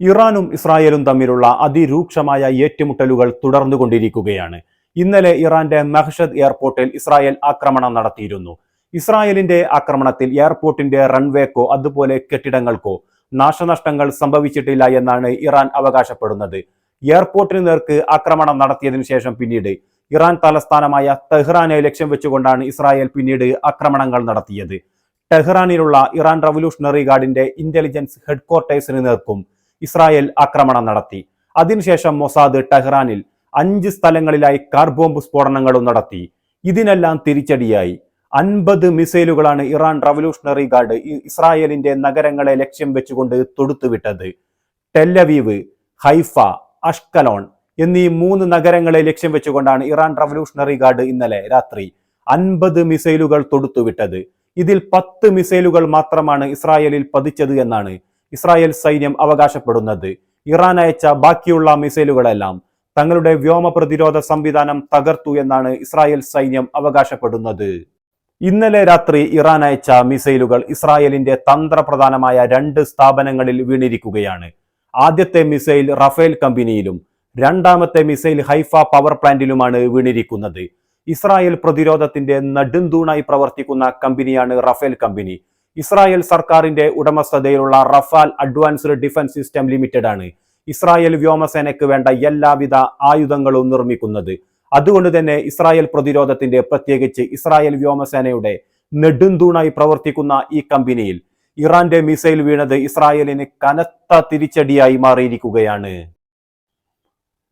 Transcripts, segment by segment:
ഇറാനും ഇസ്രായേലും തമ്മിലുള്ള അതിരൂക്ഷമായ ഏറ്റുമുട്ടലുകൾ തുടർന്നുകൊണ്ടിരിക്കുകയാണ്. ഇന്നലെ ഇറാന്റെ മെഹ്ഷദ് എയർപോർട്ടിൽ ഇസ്രായേൽ ആക്രമണം നടത്തിയിരുന്നു. ഇസ്രായേലിന്റെ ആക്രമണത്തിൽ എയർപോർട്ടിന്റെ റൺവേക്കോ അതുപോലെ കെട്ടിടങ്ങൾക്കോ നാശനഷ്ടങ്ങൾ സംഭവിച്ചിട്ടില്ല എന്നാണ് ഇറാൻ അവകാശപ്പെടുന്നത്. എയർപോർട്ടിന് നേർക്ക് ആക്രമണം നടത്തിയതിനു ശേഷം പിന്നീട് ഇറാൻ തലസ്ഥാനമായ തെഹ്റാനെ ലക്ഷ്യം വെച്ചുകൊണ്ടാണ് ഇസ്രായേൽ പിന്നീട് ആക്രമണങ്ങൾ നടത്തിയത്. ടെഹ്റാനിലുള്ള ഇറാൻ റവല്യൂഷണറി ഗാർഡിന്റെ ഇന്റലിജൻസ് ഹെഡ്ക്വാർട്ടേഴ്സിന് നേർക്കും ഇസ്രായേൽ ആക്രമണം നടത്തി. അതിനുശേഷം മൊസാദ് ടെഹ്റാനിൽ അഞ്ച് സ്ഥലങ്ങളിലായി കാർ ബോംബ് സ്ഫോടനങ്ങളും നടത്തി. ഇതിനെല്ലാം തിരിച്ചടിയായി. അൻപത് മിസൈലുകളാണ് ഇറാൻ റവല്യൂഷണറി ഗാർഡ് ഇസ്രായേലിന്റെ നഗരങ്ങളെ ലക്ഷ്യം വെച്ചുകൊണ്ട് തൊടുത്തുവിട്ടത്. ടെല്ലവീവ് ഹൈഫ അഷ്കലോൺ എന്നീ മൂന്ന് നഗരങ്ങളെ ലക്ഷ്യം വെച്ചുകൊണ്ടാണ് ഇറാൻ റവല്യൂഷണറി ഗാർഡ് ഇന്നലെ രാത്രി അൻപത് മിസൈലുകൾ തൊടുത്തുവിട്ടത്. ഇതിൽ പത്ത് മിസൈലുകൾ മാത്രമാണ് ഇസ്രായേലിൽ പതിച്ചത് എന്നാണ് ഇസ്രായേൽ സൈന്യം അവകാശപ്പെടുന്നത്. ഇറാൻ അയച്ച ബാക്കിയുള്ള മിസൈലുകളെല്ലാം തങ്ങളുടെ വ്യോമ പ്രതിരോധ സംവിധാനം തകർത്തു എന്നാണ് ഇസ്രായേൽ സൈന്യം അവകാശപ്പെടുന്നത്. ഇന്നലെ രാത്രി ഇറാൻ അയച്ച മിസൈലുകൾ ഇസ്രായേലിന്റെ തന്ത്രപ്രധാനമായ രണ്ട് സ്ഥാപനങ്ങളിൽ വീണിരിക്കുകയാണ്. ആദ്യത്തെ മിസൈൽ റഫേൽ കമ്പനിയിലും രണ്ടാമത്തെ മിസൈൽ ഹൈഫ പവർ പ്ലാന്റിലുമാണ് വീണിരിക്കുന്നത്. ഇസ്രായേൽ പ്രതിരോധത്തിന്റെ നെടുന്തൂണായി പ്രവർത്തിക്കുന്ന കമ്പനിയാണ് റഫേൽ കമ്പനി. ഇസ്രായേൽ സർക്കാരിന്റെ ഉടമസ്ഥതയിലുള്ള Rafael advanced defence system limited ആണ് ഇസ്രായേൽ വ്യോമസേനയ്ക്ക് വേണ്ട എല്ലാവിധ ആയുധങ്ങളും നിർമ്മിക്കുന്നത്. അതുകൊണ്ട് തന്നെ ഇസ്രായേൽ പ്രതിരോധത്തിന്റെ പ്രത്യേകിച്ച് ഇസ്രായേൽ വ്യോമസേനയുടെ നെടുന്തൂണായി പ്രവർത്തിക്കുന്ന ഈ കമ്പനിയിൽ ഇറാന്റെ മിസൈൽ വീണത് ഇസ്രായേലിന് കനത്ത തിരിച്ചടിയായി മാറിയിരിക്കുകയാണ്.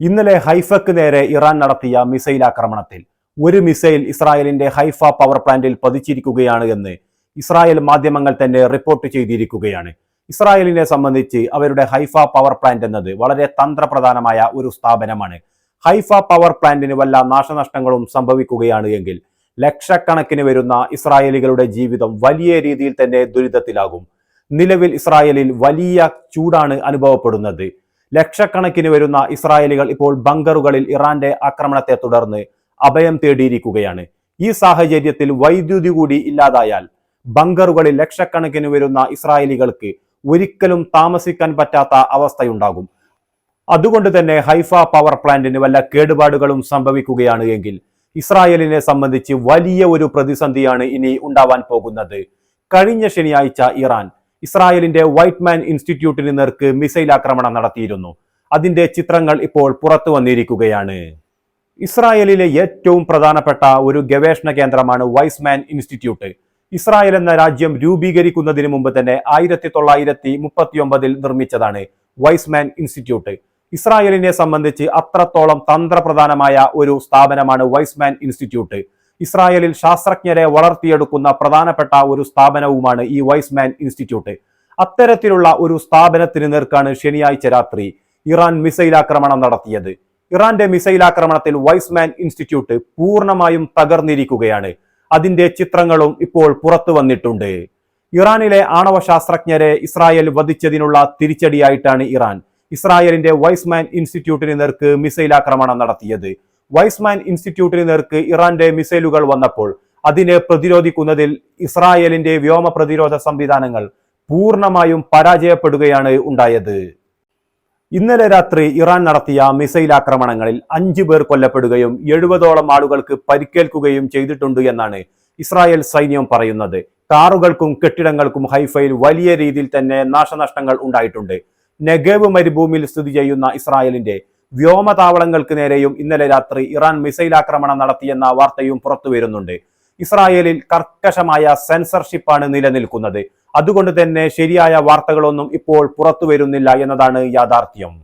ഇന്നലെ ഹൈഫക്ക് നേരെ ഇറാൻ നടത്തിയ മിസൈൽ ആക്രമണത്തിൽ ഒരു മിസൈൽ ഇസ്രായേലിന്റെ ഹൈഫ പവർ പ്ലാന്റിൽ പതിച്ചിരിക്കുകയാണ് എന്ന് ഇസ്രായേൽ മാധ്യമങ്ങൾ തന്നെ റിപ്പോർട്ട് ചെയ്തിരിക്കുകയാണ്. ഇസ്രായേലിനെ സംബന്ധിച്ച് അവരുടെ ഹൈഫ പവർ പ്ലാന്റ് എന്നത് വളരെ തന്ത്രപ്രധാനമായ ഒരു സ്ഥാപനമാണ്. ഹൈഫ പവർ പ്ലാന്റിന് വല്ല നാശനഷ്ടങ്ങളും സംഭവിക്കുകയാണ് എങ്കിൽ ലക്ഷക്കണക്കിന് വരുന്ന ഇസ്രായേലികളുടെ ജീവിതം വലിയ രീതിയിൽ തന്നെ ദുരിതത്തിലാകും. നിലവിൽ ഇസ്രായേലിൽ വലിയ ചൂടാണ് അനുഭവപ്പെടുന്നത്. ലക്ഷക്കണക്കിന് വരുന്ന ഇസ്രായേലികൾ ഇപ്പോൾ ബങ്കറുകളിൽ ഇറാന്റെ ആക്രമണത്തെ തുടർന്ന് അഭയം തേടിയിരിക്കുകയാണ്. ഈ സാഹചര്യത്തിൽ വൈദ്യുതി കൂടി ഇല്ലാതായാൽ ബങ്കറുകളിൽ ലക്ഷക്കണക്കിന് വരുന്ന ഇസ്രായേലികൾക്ക് ഒരിക്കലും താമസിക്കാൻ പറ്റാത്ത അവസ്ഥയുണ്ടാകും. അതുകൊണ്ട് തന്നെ ഹൈഫ പവർ പ്ലാന്റിന് വല്ല കേടുപാടുകളും സംഭവിക്കുകയാണ് എങ്കിൽ ഇസ്രായേലിനെ സംബന്ധിച്ച് വലിയ ഒരു പ്രതിസന്ധിയാണ് ഇനി ഉണ്ടാവാൻ പോകുന്നത്. കഴിഞ്ഞ ശനിയാഴ്ച ഇറാൻ ഇസ്രായേലിന്റെ വൈറ്റ് മാൻ ഇൻസ്റ്റിറ്റ്യൂട്ടിന് നേർക്ക് മിസൈൽ ആക്രമണം നടത്തിയിരുന്നു. അതിന്റെ ചിത്രങ്ങൾ ഇപ്പോൾ പുറത്തു വന്നിരിക്കുകയാണ്. ഇസ്രായേലിലെ ഏറ്റവും പ്രധാനപ്പെട്ട ഒരു ഗവേഷണ കേന്ദ്രമാണ് വൈസ്മാൻ ഇൻസ്റ്റിറ്റ്യൂട്ട്. ഇസ്രായേൽ എന്ന രാജ്യം രൂപീകരിക്കുന്നതിന് മുമ്പ് തന്നെ ആയിരത്തി തൊള്ളായിരത്തി മുപ്പത്തി ഒമ്പതിൽ നിർമ്മിച്ചതാണ് വൈസ്മാൻ ഇൻസ്റ്റിറ്റ്യൂട്ട്. ഇസ്രായേലിനെ സംബന്ധിച്ച് അത്രത്തോളം തന്ത്രപ്രധാനമായ ഒരു സ്ഥാപനമാണ് വൈസ്മാൻ ഇൻസ്റ്റിറ്റ്യൂട്ട്. ഇസ്രായേലിൽ ശാസ്ത്രജ്ഞരെ വളർത്തിയെടുക്കുന്ന പ്രധാനപ്പെട്ട ഒരു സ്ഥാപനവുമാണ് ഈ വൈസ്മാൻ ഇൻസ്റ്റിറ്റ്യൂട്ട്. അത്തരത്തിലുള്ള ഒരു സ്ഥാപനത്തിന് നേർക്കാണ് ശനിയാഴ്ച രാത്രി ഇറാൻ മിസൈൽ ആക്രമണം നടത്തിയത്. ഇറാന്റെ മിസൈൽ ആക്രമണത്തിൽ വൈസ്മാൻ ഇൻസ്റ്റിറ്റ്യൂട്ട് പൂർണമായും തകർന്നിരിക്കുകയാണ്. അതിന്റെ ചിത്രങ്ങളും ഇപ്പോൾ പുറത്തു വന്നിട്ടുണ്ട്. ഇറാനിലെ ആണവ ശാസ്ത്രജ്ഞരെ ഇസ്രായേൽ വധിച്ചതിനുള്ള തിരിച്ചടിയായിട്ടാണ് ഇറാൻ. ഇസ്രായേലിന്റെ വൈസ്മാൻ ഇൻസ്റ്റിറ്റ്യൂട്ടിന് നേർക്ക് മിസൈൽ ആക്രമണം നടത്തിയത്. വൈസ്മാൻ ഇൻസ്റ്റിറ്റ്യൂട്ടിന് നേർക്ക് ഇറാന്റെ മിസൈലുകൾ വന്നപ്പോൾ അതിനെ പ്രതിരോധിക്കുന്നതിൽ ഇസ്രായേലിന്റെ വ്യോമ പ്രതിരോധ സംവിധാനങ്ങൾ പൂർണമായും പരാജയപ്പെടുകയാണ് ഉണ്ടായത്. ഇന്നലെ രാത്രി ഇറാൻ നടത്തിയ മിസൈൽ ആക്രമണങ്ങളിൽ അഞ്ചു പേർ കൊല്ലപ്പെടുകയും എഴുപതോളം ആളുകൾക്ക് പരിക്കേൽക്കുകയും ചെയ്തിട്ടുണ്ട് എന്നാണ് ഇസ്രായേൽ സൈന്യം പറയുന്നത്. കാറുകൾക്കും കെട്ടിടങ്ങൾക്കും ഹൈഫയിൽ വലിയ രീതിയിൽ തന്നെ നാശനഷ്ടങ്ങൾ ഉണ്ടായിട്ടുണ്ട്. നെഗേവ് മരുഭൂമിയിൽ സ്ഥിതി ചെയ്യുന്ന ഇസ്രായേലിന്റെ വ്യോമതാവളങ്ങൾക്ക് നേരെയും ഇന്നലെ രാത്രി ഇറാൻ മിസൈൽ ആക്രമണം നടത്തിയെന്ന വാർത്തയും പുറത്തു വരുന്നുണ്ട് ഇസ്രായേലിൽ കർക്കശമായ സെൻസർഷിപ്പാണ് നിലനിൽക്കുന്നത്. അതുകൊണ്ട് തന്നെ ശരിയായ വാർത്തകളൊന്നും ഇപ്പോൾ പുറത്തു വരുന്നില്ല എന്നതാണ് യാഥാർത്ഥ്യം.